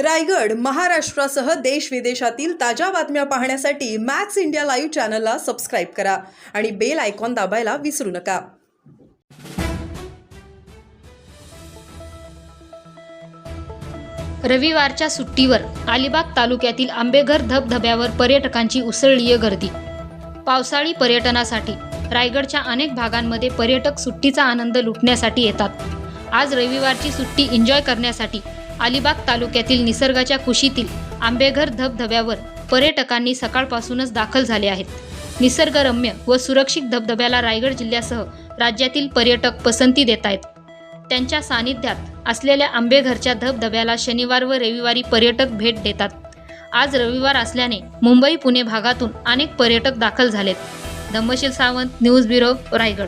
रायगड महाराष्ट्रासह देश विदेशातील ताज्या बातम्या पाहण्यासाठी मॅक्स इंडिया लाईव्ह चॅनलला सबस्क्राईब करा आणि बेल आयकॉन दाबायला विसरू नका. रविवारच्या सुट्टीवर अलिबाग तालुक्यातील आंबेघर धबधब्यावर पर्यटकांची उसळलीय गर्दी. पावसाळी पर्यटनासाठी रायगडच्या अनेक भागांमध्ये पर्यटक सुट्टीचा आनंद लुटण्यासाठी येतात. आज रविवारची सुट्टी एन्जॉय करण्यासाठी अलिबाग तालुक्यातील निसर्गाच्या कुशीतील आंबेघर धबधब्यावर पर्यटकांनी सकाळपासूनच दाखल झाले आहेत. निसर्गरम्य व सुरक्षित धबधब्याला रायगड जिल्ह्यासह राज्यातील पर्यटक पसंती देत आहेत. त्यांच्या सानिध्यात असलेल्या आंबेघरच्या धबधब्याला शनिवार व रविवारी पर्यटक भेट देतात. आज रविवार असल्याने मुंबई पुणे भागातून अनेक पर्यटक दाखल झालेत. Dhammasheel Sawant news bureau Raigad.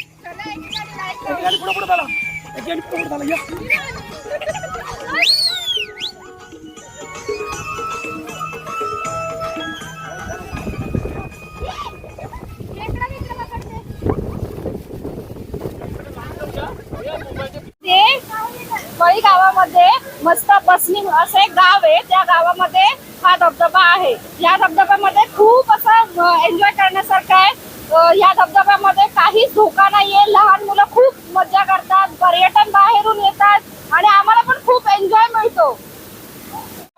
एक गाडी पुढे पुढे झाला एक गाडी मळी गावामध्ये मस्त बसनी असं एक गाव आहे. त्या गावामध्ये हा धबधबा आहे. या धबधब्यामध्ये खूप असं एन्जॉय करण्यासारखं आहे. या धबधब्यामध्ये काहीच धोका नाहीये. लहान मुलं खूप मजा करतात. पर्यटन बाहेरून येतात आणि आम्हाला पण खूप एन्जॉय मिळतो.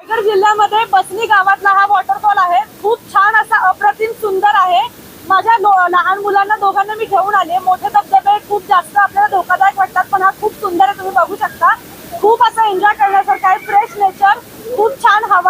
रायगड जिल्ह्यामध्ये बसनी गावातला हा वॉटरफॉल आहे. खूप छान असा अप्रतिम सुंदर आहे. माझ्या लहान मुलांना दोघांना मी घेऊन आले. मोठे धबधबे खूप जास्त आपल्याला धोकादायक वाटतात पण हा खूप सुंदर आहे. तुम्ही बघू शकता. खूप असं एन्जॉय करण्यासारखं आहे. फ्रेश नेचर खूप छान हवा